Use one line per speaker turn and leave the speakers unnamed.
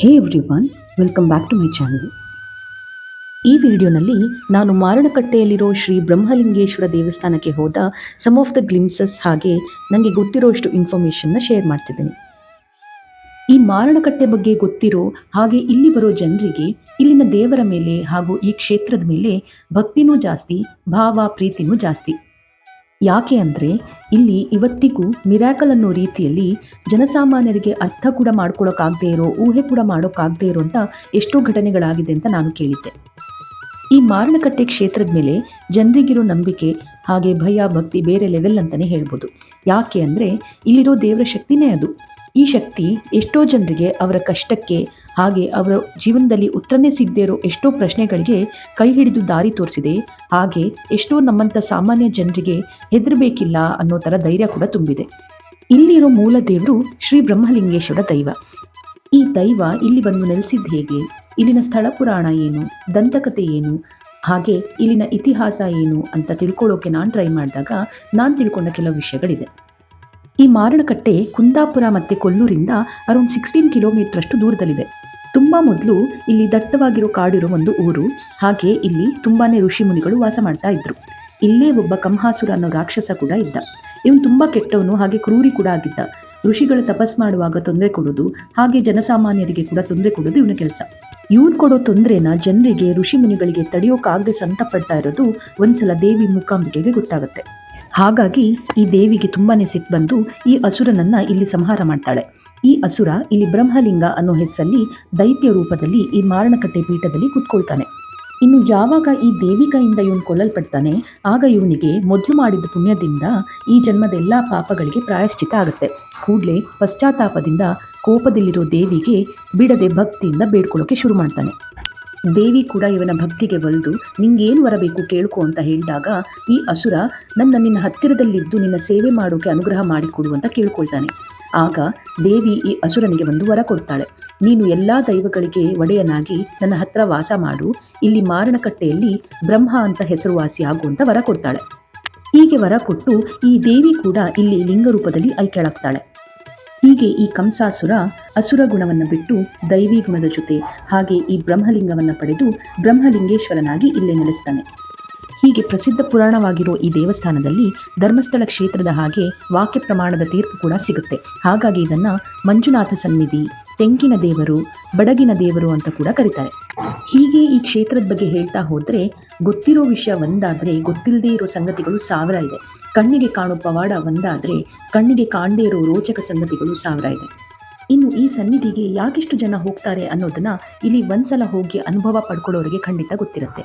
Hey everyone welcome back to my channel ಈ ವಿಡಿಯೋನಲ್ಲಿ ನಾನು ಮಾರಣಕಟ್ಟೆಯಲ್ಲಿರೋ ಶ್ರೀ ಬ್ರಹ್ಮಲಿಂಗೇಶ್ವರ ದೇವಸ್ಥಾನಕ್ಕೆ ಹೋದ ಸಮ್ ಆಫ್ ದ ಗ್ಲಿಮ್ಸಸ್ ಹಾಗೆ ನನಗೆ ಗೊತ್ತಿರೋಷ್ಟು ಇನ್ಫಾರ್ಮೇಷನ್ನ ಶೇರ್ ಮಾಡ್ತಿದ್ದೀನಿ. ಈ ಮಾರಣಕಟ್ಟೆ ಬಗ್ಗೆ ಗೊತ್ತಿರೋ ಹಾಗೆ ಇಲ್ಲಿ ಬರೋ ಜನರಿಗೆ ಇಲ್ಲಿನ ದೇವರ ಮೇಲೆ ಹಾಗೂ ಈ ಕ್ಷೇತ್ರದ ಮೇಲೆ ಭಕ್ತಿನೂ ಜಾಸ್ತಿ, ಭಾವ, ಪ್ರೀತಿನೂ ಜಾಸ್ತಿ. ಯಾಕೆ ಅಂದರೆ ಇಲ್ಲಿ ಇವತ್ತಿಗೂ ಮಿರಾಕಲ್ ಅನ್ನೋ ರೀತಿಯಲ್ಲಿ ಜನಸಾಮಾನ್ಯರಿಗೆ ಅರ್ಥ ಕೂಡ ಮಾಡ್ಕೊಳ್ಳೋಕ್ಕಾಗದೇ ಇರೋ, ಊಹೆ ಕೂಡ ಮಾಡೋಕ್ಕಾಗದೇ ಅಂತ ಎಷ್ಟೋ ಘಟನೆಗಳಾಗಿದೆ ಅಂತ ನಾನು ಕೇಳಿದ್ದೆ. ಈ ಮಾರಣಕಟ್ಟೆ ಕ್ಷೇತ್ರದ ಮೇಲೆ ಜನರಿಗಿರೋ ನಂಬಿಕೆ, ಹಾಗೆ ಭಯ, ಭಕ್ತಿ ಬೇರೆ ಲೆವೆಲ್ ಅಂತಲೇ ಹೇಳ್ಬೋದು. ಯಾಕೆ ಅಂದರೆ ಇಲ್ಲಿರೋ ದೇವರ ಶಕ್ತಿನೇ ಅದು. ಈ ಶಕ್ತಿ ಎಷ್ಟೋ ಜನರಿಗೆ ಅವರ ಕಷ್ಟಕ್ಕೆ ಹಾಗೆ ಅವರ ಜೀವನದಲ್ಲಿ ಉತ್ತರನೇ ಇರೋ ಎಷ್ಟೋ ಪ್ರಶ್ನೆಗಳಿಗೆ ಕೈ ಹಿಡಿದು ದಾರಿ ತೋರಿಸಿದೆ. ಹಾಗೆ ಎಷ್ಟೋ ನಮ್ಮಂಥ ಸಾಮಾನ್ಯ ಜನರಿಗೆ ಹೆದರಬೇಕಿಲ್ಲ ಅನ್ನೋ ಥರ ಧೈರ್ಯ ಕೂಡ ತುಂಬಿದೆ. ಇಲ್ಲಿರೋ ಮೂಲ ದೇವರು ಶ್ರೀ ಬ್ರಹ್ಮಲಿಂಗೇಶ್ವರ ದೈವ. ಈ ದೈವ ಇಲ್ಲಿ ಬಂದು ನೆಲೆಸಿದ್ದು ಹೇಗೆ? ಇಲ್ಲಿನ ಸ್ಥಳ ಪುರಾಣ ಏನು? ದಂತಕತೆ ಏನು? ಹಾಗೆ ಇಲ್ಲಿನ ಇತಿಹಾಸ ಏನು ಅಂತ ತಿಳ್ಕೊಳ್ಳೋಕೆ ನಾನು ಟ್ರೈ ಮಾಡಿದಾಗ ನಾನು ತಿಳ್ಕೊಂಡ ಕೆಲವು ವಿಷಯಗಳಿದೆ. ಈ ಮಾರಣಕಟ್ಟೆ ಕುಂದಾಪುರ ಮತ್ತು ಕೊಲ್ಲೂರಿಂದ ಅರೌಂಡ್ ಸಿಕ್ಸ್ಟೀನ್ ಕಿಲೋಮೀಟ್ರಷ್ಟು ದೂರದಲ್ಲಿದೆ. ತುಂಬ ಮೊದಲು ಇಲ್ಲಿ ದಟ್ಟವಾಗಿರೋ ಕಾಡಿರೋ ಒಂದು ಊರು. ಹಾಗೆ ಇಲ್ಲಿ ತುಂಬಾ ಋಷಿ ಮುನಿಗಳು ವಾಸ ಮಾಡ್ತಾ ಇದ್ರು. ಇಲ್ಲೇ ಒಬ್ಬ ಕಂಹಾಸುರ ಅನ್ನೋ ರಾಕ್ಷಸ ಕೂಡ ಇದ್ದ. ಇವನು ತುಂಬ ಕೆಟ್ಟವನು, ಹಾಗೆ ಕ್ರೂರಿ ಕೂಡ ಆಗಿದ್ದ. ಋಷಿಗಳು ತಪಸ್ ಮಾಡುವಾಗ ತೊಂದರೆ ಕೊಡೋದು, ಹಾಗೆ ಜನಸಾಮಾನ್ಯರಿಗೆ ಕೂಡ ತೊಂದರೆ ಕೊಡೋದು ಇವನ ಕೆಲಸ. ಇವ್ನು ಕೊಡೋ ತೊಂದರೆನ ಜನರಿಗೆ, ಋಷಿ ಮುನಿಗಳಿಗೆ ತಡೆಯೋಕ್ಕಾಗದೆ ಸಂತಪಡ್ತಾ ಪಡ್ತಾ ಇರೋದು ಒಂದ್ಸಲ ದೇವಿ ಮೂಕಾಂಬಿಕೆಗೆ ಗೊತ್ತಾಗುತ್ತೆ. ಹಾಗಾಗಿ ಈ ದೇವಿಗೆ ತುಂಬಾನೇ ಸಿಟ್ಟು ಬಂದು ಈ ಅಸುರನನ್ನ ಇಲ್ಲಿ ಸಂಹಾರ ಮಾಡ್ತಾಳೆ. ಈ ಅಸುರ ಇಲ್ಲಿ ಬ್ರಹ್ಮಲಿಂಗ ಅನ್ನೋ ಹೆಸರಲ್ಲಿ ದೈತ್ಯ ರೂಪದಲ್ಲಿ ಈ ಮಾರಣಕಟ್ಟೆ ಪೀಠದಲ್ಲಿ ಕುತ್ಕೊಳ್ತಾನೆ. ಇನ್ನು ಯಾವಾಗ ಈ ದೇವಿ ಕೈಯಿಂದ ಇವನು ಕೊಲ್ಲಲ್ಪಡ್ತಾನೆ, ಆಗ ಇವನಿಗೆ ಮೊದಲು ಮಾಡಿದ ಪುಣ್ಯದಿಂದ ಈ ಜನ್ಮದ ಎಲ್ಲ ಪಾಪಗಳಿಗೆ ಪ್ರಾಯಶ್ಚಿತ ಆಗುತ್ತೆ. ಕೂಡಲೇ ಪಶ್ಚಾತ್ತಾಪದಿಂದ ಕೋಪದಲ್ಲಿರೋ ದೇವಿಗೆ ಬಿಡದೆ ಭಕ್ತಿಯಿಂದ ಬೇಡ್ಕೊಳ್ಳೋಕೆ ಶುರು ಮಾಡ್ತಾನೆ. ದೇವಿ ಕೂಡ ಇವನ ಭಕ್ತಿಗೆ ಒಲ್ದು, ನಿಂಗೇನು ಬರಬೇಕು ಕೇಳ್ಕೊ ಅಂತ ಹೇಳಿದಾಗ, ಈ ಅಸುರ ನನ್ನ ನಿನ್ನ ಹತ್ತಿರದಲ್ಲಿದ್ದು ನಿನ್ನ ಸೇವೆ ಮಾಡೋಕೆ ಅನುಗ್ರಹ ಮಾಡಿಕೊಡು ಅಂತ ಕೇಳ್ಕೊಳ್ತಾನೆ. ಆಗ ದೇವಿ ಈ ಅಸುರನಿಗೆ ಒಂದು ವರ ಕೊಡ್ತಾಳೆ. ನೀನು ಎಲ್ಲ ದೈವಗಳಿಗೆ ಒಡೆಯನಾಗಿ ನನ್ನ ಹತ್ರ ವಾಸ ಮಾಡು, ಇಲ್ಲಿ ಮಾರಣಕಟ್ಟೆಯಲ್ಲಿ ಬ್ರಹ್ಮ ಅಂತ ಹೆಸರುವಾಸಿ ಆಗುವಂತ ವರ ಕೊಡ್ತಾಳೆ. ಹೀಗೆ ವರ ಕೊಟ್ಟು ಈ ದೇವಿ ಕೂಡ ಇಲ್ಲಿ ಲಿಂಗ ರೂಪದಲ್ಲಿ ಐಕ್ಯಳಾಗ್ತಾಳೆ. ಹೀಗೆ ಈ ಕಂಸಾಸುರ ಅಸುರ ಗುಣವನ್ನು ಬಿಟ್ಟು ದೈವಿ ಗುಣದ ಜೊತೆ ಹಾಗೆ ಈ ಬ್ರಹ್ಮಲಿಂಗವನ್ನು ಪಡೆದು ಬ್ರಹ್ಮಲಿಂಗೇಶ್ವರನಾಗಿ ಇಲ್ಲೇ ನೆಲೆಸ್ತಾನೆ. ಹೀಗೆ ಪ್ರಸಿದ್ಧ ಪುರಾಣವಾಗಿರೋ ಈ ದೇವಸ್ಥಾನದಲ್ಲಿ ಧರ್ಮಸ್ಥಳ ಕ್ಷೇತ್ರದ ಹಾಗೆ ವಾಕ್ಯ ಪ್ರಮಾಣದ ತೀರ್ಪು ಕೂಡ ಸಿಗುತ್ತೆ. ಹಾಗಾಗಿ ಇದನ್ನ ಮಂಜುನಾಥ ಸನ್ನಿಧಿ ತೆಂಕಿನ ದೇವರು, ಬಡಗಿನ ದೇವರು ಅಂತ ಕೂಡ ಕರೀತಾರೆ. ಹೀಗೆ ಈ ಕ್ಷೇತ್ರದ ಬಗ್ಗೆ ಹೇಳ್ತಾ ಹೋದರೆ ಗೊತ್ತಿರೋ ವಿಷಯ ಒಂದಾದರೆ ಗೊತ್ತಿಲ್ಲದೇ ಇರೋ ಸಂಗತಿಗಳು ಸಾವಿರ ಇದೆ. ಕಣ್ಣಿಗೆ ಕಾಣೋ ಪವಾಡ ಒಂದಾದರೆ ಕಣ್ಣಿಗೆ ಕಾಣದೇ ಇರೋ ರೋಚಕ ಸಂಗತಿಗಳು ಸಾವಿರ ಇದೆ. ಇನ್ನು ಈ ಸನ್ನಿಧಿಗೆ ಯಾಕಿಷ್ಟು ಜನ ಹೋಗ್ತಾರೆ ಅನ್ನೋದನ್ನ ಇಲ್ಲಿ ಒಂದ್ಸಲ ಹೋಗಿ ಅನುಭವ ಪಡ್ಕೊಳ್ಳೋರಿಗೆ ಖಂಡಿತ ಗೊತ್ತಿರುತ್ತೆ.